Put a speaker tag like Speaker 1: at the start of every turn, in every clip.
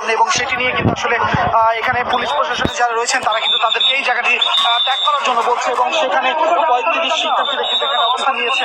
Speaker 1: সামনে এবং সেটি নিয়ে কিন্তু আসলে এখানে পুলিশ প্রশাসনে যারা রয়েছেন, তারা কিন্তু তাদেরকে এই জায়গাটি ত্যাগ করার জন্য বলছে এবং সেখানে পঁয়ত্রিশ শিক্ষার্থীরা কিন্তু এখানে অবস্থান নিয়েছে।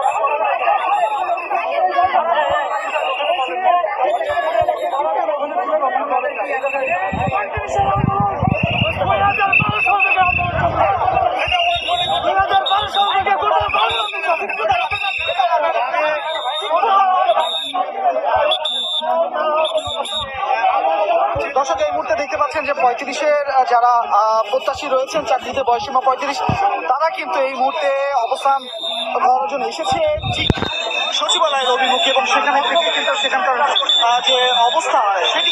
Speaker 1: দর্শক, এই মুহূর্তে দেখতে পাচ্ছেন যে পঁয়ত্রিশের যারা প্রত্যাশী রয়েছেন চাকরিতে বয়সীমা পঁয়ত্রিশ, তারা কিন্তু এই মুহূর্তে অবস্থান করার জন্য এসেছে। ঠিক সচিবালয়ের অভিমুখে এবং সেখানে কিন্তু সেখানকার যে অবস্থা সেই